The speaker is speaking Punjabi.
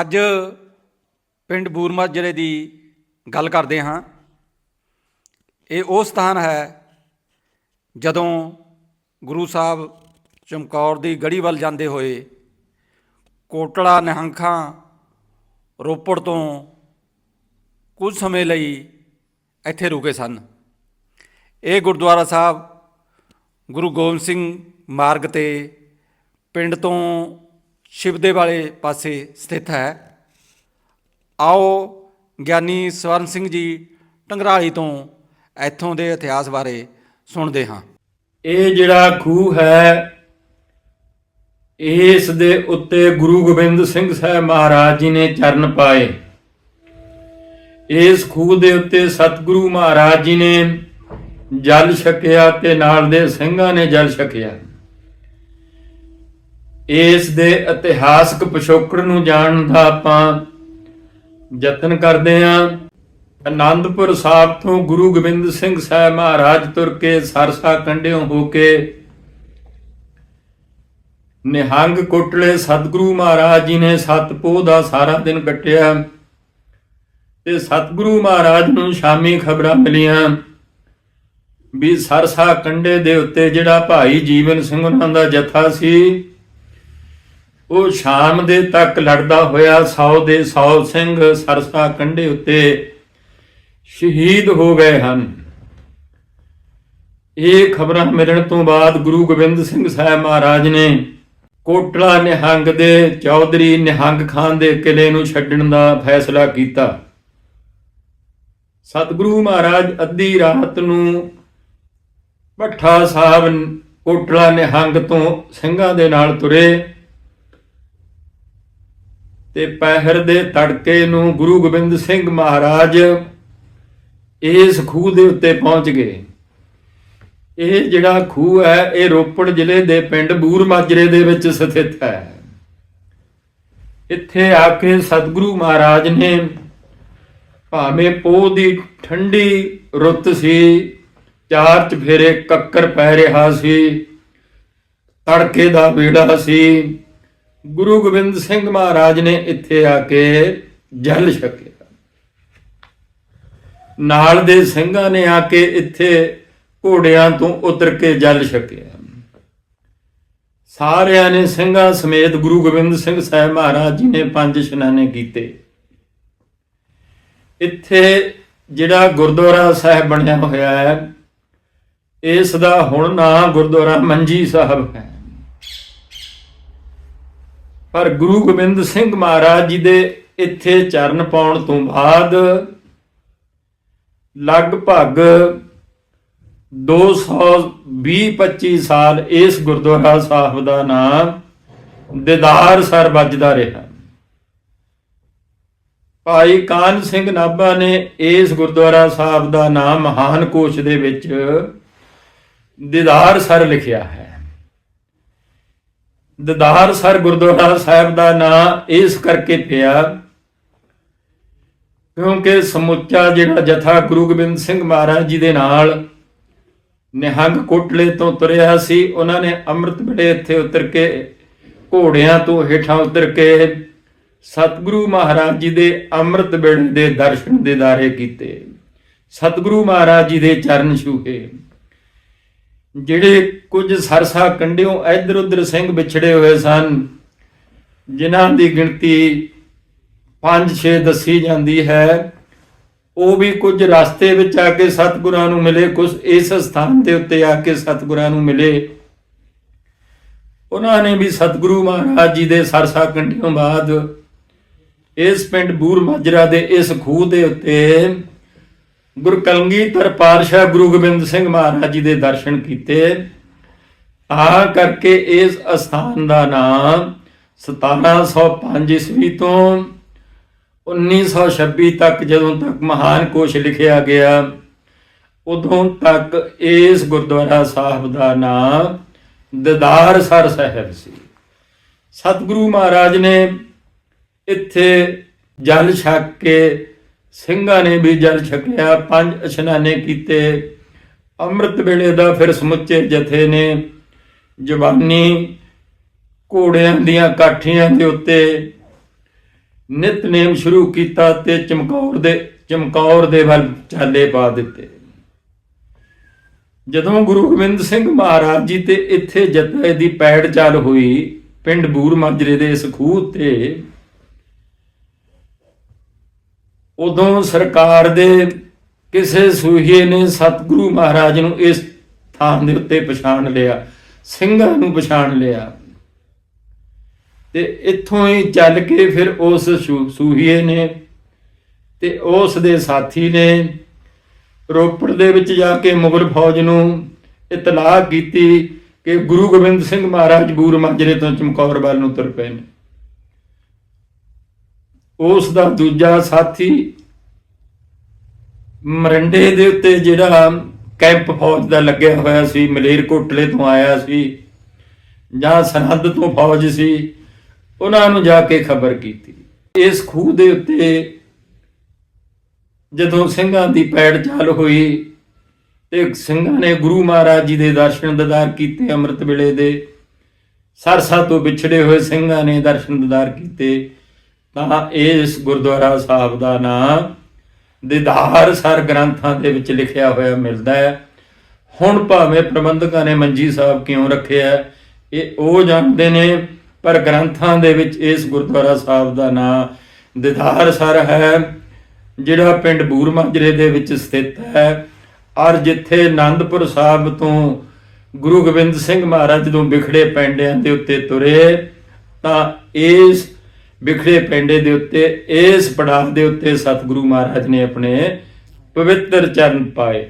ਅੱਜ ਪਿੰਡ ਬੂਰਮਾ ਜ਼ਿਲ੍ਹੇ ਦੀ ਗੱਲ ਕਰਦੇ ਹਾਂ। ਇਹ ਉਹ ਸਥਾਨ ਹੈ ਜਦੋਂ ਗੁਰੂ ਸਾਹਿਬ ਚਮਕੌਰ ਦੀ ਗੜੀ ਵੱਲ ਜਾਂਦੇ ਹੋਏ ਕੋਟਲਾ, ਨਿਹੰਖਾਂ, ਰੋਪੜ ਤੋਂ ਕੁਝ ਸਮੇਂ ਲਈ ਇੱਥੇ ਰੁਕੇ ਸਨ। ਇਹ ਗੁਰਦੁਆਰਾ ਸਾਹਿਬ ਗੁਰੂ ਗੋਬਿੰਦ ਸਿੰਘ ਮਾਰਗ ਤੇ ਪਿੰਡ ਤੋਂ ਸ਼ਿਵਦੇ ਵਾਲੇ ਪਾਸੇ ਸਥਿਤ ਹੈ। ਆਓ ਗਿਆਨੀ ਸਵਰਨ ਸਿੰਘ ਜੀ ਟੰਗਰਾਲੀ ਤੋਂ ਇੱਥੋਂ ਦੇ ਇਤਿਹਾਸ ਬਾਰੇ ਸੁਣਦੇ ਹਾਂ। ਇਹ ਜਿਹੜਾ ਖੂਹ ਹੈ ਇਸ ਦੇ ਉੱਤੇ ਗੁਰੂ ਗੋਬਿੰਦ ਸਿੰਘ ਸਾਹਿਬ ਮਹਾਰਾਜ ਜੀ ਨੇ ਚਰਨ ਪਾਏ। ਇਸ ਖੂਹ ਦੇ ਉੱਤੇ ਸਤਿਗੁਰੂ ਮਹਾਰਾਜ ਜੀ ਨੇ ਜਲ ਛਕਿਆ ਤੇ ਨਾਲ ਦੇ ਸਿੰਘਾਂ ਨੇ ਜਲ ਛਕਿਆ। ਇਸ ਦੇ ਇਤਿਹਾਸਕ ਪਿਛੋਕੜ ਨੂੰ ਜਾਣਨ ਦਾ ਆਪਾਂ। ਯਤਨ ਕਰਦੇ ਹਾਂ। ਆਨੰਦਪੁਰ ਸਾਹਿਬ ਤੋਂ ਗੁਰੂ ਗੋਬਿੰਦ ਸਿੰਘ ਸਾਹਿਬ ਮਹਾਰਾਜ ਤੁਰ ਕੇ ਸਰਸਾ ਕੰਢਿਓਂ ਹੋ ਕੇ ਨਿਹੰਗ ਕੋਟਲੇ ਸਤਿਗੁਰੂ ਮਹਾਰਾਜ ਜੀ ਨੇ ਸਤਪੋਹ ਦਾ ਸਾਰਾ ਦਿਨ ਕੱਟਿਆ। ਤੇ ਸਤਿਗੁਰੂ ਮਹਾਰਾਜ ਨੂੰ ਸ਼ਾਮੀ ਖਬਰਾਂ ਮਿਲੀਆਂ ਵੀ ਸਰਸਾ ਕੰਢੇ ਦੇ ਉੱਤੇ ਜਿਹੜਾ ਭਾਈ ਜੀਵਨ ਸਿੰਘ ਉਹਨਾਂ ਦਾ ਜਥਾ ਸੀ ਉਹ ਸ਼ਾਮ ਦੇ ਤੱਕ ਲੜਦਾ ਹੋਇਆ 100 ਦੇ 100 ਸਿੰਘ ਸਰਸਾ ਕੰਢੇ ਉੱਤੇ ਸ਼ਹੀਦ ਹੋ ਗਏ ਹਨ। ਇਹ ਖਬਰਾਂ ਮਿਲਣ ਤੋਂ ਬਾਅਦ ਗੁਰੂ ਗੋਬਿੰਦ ਸਿੰਘ ਸਾਹਿਬ ਮਹਾਰਾਜ ਨੇ ਕੋਟਲਾ ਨਿਹੰਗ ਦੇ, ਚੌਧਰੀ ਨਿਹੰਗ ਖਾਨ ਦੇ ਕਿਲੇ ਨੂੰ ਛੱਡਣ ਦਾ ਫੈਸਲਾ ਕੀਤਾ। ਸਤਿਗੁਰੂ ਮਹਾਰਾਜ ਅੱਧੀ ਰਾਤ ਨੂੰ ਭੱਠਾ ਸਾਹਿਬ ਕੋਟਲਾ ਨਿਹੰਗ ਤੋਂ ਸਿੰਘਾਂ ਦੇ ਨਾਲ ਤੁਰੇ। ਤੇ ਪਹਿਰ ਦੇ ਤੜਕੇ ਨੂੰ ਗੁਰੂ ਗੋਬਿੰਦ ਸਿੰਘ ਮਹਾਰਾਜ ਇਸ ਖੂਹ ਦੇ ਉੱਤੇ ਪਹੁੰਚ ਗਏ। ਇਹ ਜਿਹੜਾ ਖੂਹ ਹੈ, ਇਹ ਰੋਪੜ ਜ਼ਿਲ੍ਹੇ ਦੇ ਪਿੰਡ ਬੂਰ ਮਾਜਰੇ ਦੇ ਵਿੱਚ ਸਥਿਤ ਹੈ। ਇੱਥੇ ਆ ਕੇ ਸਤਿਗੁਰੂ ਮਹਾਰਾਜ ਨੇ ਭਾਵੇਂ ਪੋਹ ਦੀ ਠੰਡੀ ਰੁੱਤ ਸੀ, ਚਾਰ ਚਫੇਰੇ ਕੱਕਰ ਪੈ ਰਿਹਾ ਸੀ, ਤੜਕੇ ਦਾ ਵੇੜਾ ਸੀ ਗੁਰੂ ਗੋਬਿੰਦ ਸਿੰਘ ਮਹਾਰਾਜ ਨੇ ਇੱਥੇ ਆ ਕੇ ਜਲ ਛਕਿਆ। ਨਾਲ ਦੇ ਸਿੰਘਾਂ ਨੇ ਆ ਕੇ ਇੱਥੇ ਘੋੜਿਆਂ ਤੋਂ ਉਤਰ ਕੇ ਜਲ ਛਕਿਆ। ਸਾਰਿਆਂ ਨੇ ਸਿੰਘਾਂ ਸਮੇਤ ਗੁਰੂ ਗੋਬਿੰਦ ਸਿੰਘ ਸਾਹਿਬ ਮਹਾਰਾਜ ਜੀ ਨੇ ਪੰਜ ਇਸ਼ਨਾਨੇ ਕੀਤੇ। ਇੱਥੇ ਜਿਹੜਾ ਗੁਰਦੁਆਰਾ ਸਾਹਿਬ ਬਣਿਆ ਹੋਇਆ ਹੈ, ਇਸ ਦਾ ਹੁਣ ਨਾਂ ਗੁਰਦੁਆਰਾ ਮੰਜੀ ਸਾਹਿਬ ਹੈ। ਪਰ ਗੁਰੂ ਗੋਬਿੰਦ ਸਿੰਘ ਮਹਾਰਾਜ ਜੀ ਦੇ ਇੱਥੇ ਚਰਨ ਪਾਉਣ ਤੋਂ ਬਾਅਦ ਲਗਭਗ 220-25 ਸਾਲ ਇਸ ਗੁਰਦੁਆਰਾ ਸਾਹਿਬ ਦਾ ਨਾਮ ਦਿਦਾਰ ਸਰ ਵੱਜਦਾ ਰਿਹਾ। ਭਾਈ ਕਾਨ ਸਿੰਘ ਨਾਭਾ ਨੇ ਇਸ ਗੁਰਦੁਆਰਾ ਸਾਹਿਬ ਦਾ ਨਾਮ ਮਹਾਨ ਕੋਸ਼ ਦੇ ਵਿੱਚ ਦਿਦਾਰ ਸਰ ਲਿਖਿਆ ਹੈ। ਦਦਾਰ ਸਰ ਗੁਰਦੁਆਰਾ ਸਾਹਿਬ ਦਾ ਨਾਂ ਇਸ ਕਰਕੇ ਪਿਆ ਕਿਉਂਕਿ ਸਮੁੱਚਾ ਜਿਹੜਾ ਜਥਾ ਗੁਰੂ ਗੋਬਿੰਦ ਸਿੰਘ ਮਹਾਰਾਜ ਜੀ ਦੇ ਨਾਲ ਨਿਹੰਗ ਕੋਟਲੇ ਤੋਂ ਤੁਰਿਆ ਸੀ, ਉਹਨਾਂ ਨੇ ਅੰਮ੍ਰਿਤ ਵੇਲੇ ਇੱਥੇ ਉਤਰ ਕੇ ਘੋੜਿਆਂ ਤੋਂ ਹੇਠਾਂ ਉਤਰ ਕੇ ਸਤਿਗੁਰੂ ਮਹਾਰਾਜ ਜੀ ਦੇ ਅੰਮ੍ਰਿਤ ਵੇਲੇ ਦੇ ਦਰਸ਼ਨ ਦੇਦਾਰੇ ਕੀਤੇ। ਸਤਿਗੁਰੂ ਮਹਾਰਾਜ ਜੀ ਦੇ ਚਰਨ ਛੂਹੇ। ਜਿਹੜੇ ਕੁਝ ਸਰਸਾ ਕੰਡਿਓ ਇੱਧਰ ਉੱਧਰ ਸਿੰਘ ਵਿਛੜੇ ਹੋਏ ਸਨ, ਜਿਨ੍ਹਾਂ ਦੀ ਗਿਣਤੀ 5-6 ਦੱਸੀ ਜਾਂਦੀ ਹੈ, ਉਹ ਵੀ ਕੁਝ ਰਸਤੇ ਵਿੱਚ ਆ ਕੇ ਸਤਿਗੁਰਾਂ ਨੂੰ ਮਿਲੇ, ਕੁਝ ਇਸ ਸਥਾਨ ਦੇ ਉੱਤੇ ਆ ਕੇ ਸਤਿਗੁਰਾਂ ਨੂੰ ਮਿਲੇ। ਉਹਨਾਂ ਨੇ ਵੀ ਸਤਿਗੁਰੂ ਮਹਾਰਾਜ ਜੀ ਦੇ ਸਰਸਾ ਕੰਢਿਓਂ ਬਾਅਦ ਇਸ ਪਿੰਡ ਬੂਰ ਮਾਜਰਾ ਦੇ ਇਸ ਖੂਹ ਦੇ ਉੱਤੇ ਗੁਰਕਲਗੀਧਰ ਪਾਤਸ਼ਾਹ ਗੁਰੂ ਗੋਬਿੰਦ ਸਿੰਘ ਮਹਾਰਾਜ ਜੀ ਦੇ ਦਰਸ਼ਨ ਕੀਤੇ। ਆ ਕਰਕੇ ਇਸ ਅਸਥਾਨ ਦਾ ਨਾਮ 1705 ਈਸਵੀ ਤੋਂ 1926 ਤੱਕ ਜਦੋਂ ਤੱਕ ਮਹਾਨ ਕੋਸ਼ ਲਿਖਿਆ ਗਿਆ, ਉਦੋਂ ਤੱਕ ਇਸ ਗੁਰਦੁਆਰਾ ਸਾਹਿਬ ਦਾ ਨਾਮ ਦਦਾਰ ਸਰ ਸਾਹਿਬ ਸੀ। ਸਤਿਗੁਰੂ ਮਹਾਰਾਜ ਨੇ ਇੱਥੇ ਜਲ ਛਕ ਕੇ ਸਿੰਘਾਂ ਨੇ ਵੀ ਜਲ ਛਕਿਆ, ਪੰਜ ਇਸ਼ਨਾਨੇ ਕੀਤੇ। ਅੰਮ੍ਰਿਤ ਵੇਲੇ ਦਾ ਫਿਰ ਸਮੁੱਚੇ ਜਥੇ ਨੇ ਜਵਾਨੀ ਘੋੜਿਆਂ ਦੀਆਂ ਕਾਠੀਆਂ ਦੇ ਉੱਤੇ ਨਿਤਨੇਮ ਸ਼ੁਰੂ ਕੀਤਾ ਤੇ ਚਮਕੌਰ ਦੇ ਚਮਕੌਰ ਦੇ ਵੱਲ ਚਾਲੇ ਪਾ ਦਿੱਤੇ। ਜਦੋਂ ਗੁਰੂ ਗੋਬਿੰਦ ਸਿੰਘ ਮਹਾਰਾਜ ਜੀ ਤੇ ਇੱਥੇ ਜਥੇ ਦੀ ਪੈੜ ਚਾਲ ਹੋਈ, ਪਿੰਡ ਬੂਰ ਮਾਜਰੇ ਦੇ ਇਸ ਖੂਹ ਤੇ ਉਦੋਂ ਸਰਕਾਰ ਦੇ ਕਿਸੇ ਸੂਹੀਏ ਨੇ ਸਤਿਗੁਰੂ ਮਹਾਰਾਜ ਨੂੰ ਇਸ ਥਾਂ ਦੇ ਉੱਤੇ ਪਛਾਣ ਲਿਆ, ਸਿੰਘਾਂ ਨੂੰ ਪਛਾਣ ਲਿਆ। ਤੇ ਇੱਥੋਂ ਹੀ ਚੱਲ ਕੇ ਫਿਰ ਉਸ ਸੂ- ਸੂਹੀਏ ਨੇ ਤੇ ਉਸ ਦੇ ਸਾਥੀ ਨੇ ਰੋਪੜ ਦੇ ਵਿੱਚ ਜਾ ਕੇ ਮੁਗਲ ਫੌਜ ਨੂੰ ਇਤਲਾਹ ਕੀਤੀ ਕਿ ਗੁਰੂ ਗੋਬਿੰਦ ਸਿੰਘ ਮਹਾਰਾਜ ਬੂਰ ਮਾਜਰੇ ਤੋਂ ਚਮਕੌਰ ਵੱਲ ਨੂੰ ਤੁਰ ਪਏ ਨੇ ਉਸ ਦਾ ਦੂਜਾ ਸਾਥੀ ਮਰੰਡੇ ਦੇ ਉੱਤੇ ਜਿਹੜਾ ਕੈਂਪ ਫੌਜ ਦਾ ਲੱਗਿਆ ਹੋਇਆ ਸੀ ਮਲੇਰਕੋਟਲੇ ਤੋਂ ਆਇਆ ਸੀ ਜਾਂ ਸਰਹੱਦ ਤੋਂ ਫੌਜ ਸੀ, ਉਹਨਾਂ ਨੂੰ ਜਾ ਕੇ ਖਬਰ ਕੀਤੀ। ਇਸ ਖੂਹ ਦੇ ਉੱਤੇ ਜਦੋਂ ਸਿੰਘਾਂ ਦੀ ਪੈੜ ਚਾਲ ਹੋਈ ਤੇ ਸਿੰਘਾਂ ਨੇ ਗੁਰੂ ਮਹਾਰਾਜ ਜੀ ਦੇ ਦਰਸ਼ਨ ਦਿਦਾਰ ਕੀਤੇ ਅੰਮ੍ਰਿਤ ਵੇਲੇ ਦੇ, ਸਰਸਾ ਤੋਂ ਵਿਛੜੇ ਹੋਏ ਸਿੰਘਾਂ ਨੇ ਦਰਸ਼ਨ ਦਿਦਾਰ ਕੀਤੇ। ਤਾਂ ਇਸ ਗੁਰਦੁਆਰਾ ਸਾਹਿਬ ਦਾ ਨਾਮ ਦਿਦਾਰ ਸਰ ਗ੍ਰੰਥਾਂ ਦੇ ਵਿੱਚ ਲਿਖਿਆ ਹੋਇਆ ਮਿਲਦਾ ਹੈ। ਹੁਣ ਭਾਵੇਂ ਪ੍ਰਬੰਧਕਾਂ ਨੇ ਮੰਜੀ ਸਾਹਿਬ ਕਿਉਂ ਰੱਖਿਆ ਇਹ ਉਹ ਜਾਣਦੇ ਨੇ, ਪਰ ਗ੍ਰੰਥਾਂ ਦੇ ਵਿੱਚ ਇਸ ਗੁਰਦੁਆਰਾ ਸਾਹਿਬ ਦਾ ਨਾਮ ਦਿਦਾਰ ਸਰ ਹੈ, ਜਿਹੜਾ ਪਿੰਡ ਬੂਰ ਮਾਜਰੇ ਦੇ ਵਿੱਚ ਸਥਿਤ ਹੈ। ਔਰ ਜਿੱਥੇ ਆਨੰਦਪੁਰ ਸਾਹਿਬ ਤੋਂ ਗੁਰੂ ਗੋਬਿੰਦ ਸਿੰਘ ਮਹਾਰਾਜ ਜਦੋਂ ਵਿਖੜੇ ਪੈਂਡਿਆਂ ਦੇ ਉੱਤੇ ਤੁਰੇ, ਤਾਂ ਇਸ ਵਿਖੜੇ ਪੈਂਡੇ ਦੇ ਉੱਤੇ, ਇਸ ਪੜਾਅ ਦੇ ਉੱਤੇ ਸਤਿਗੁਰੂ ਮਹਾਰਾਜ ਨੇ ਆਪਣੇ ਪਵਿੱਤਰ ਚਰਨ ਪਾਏ।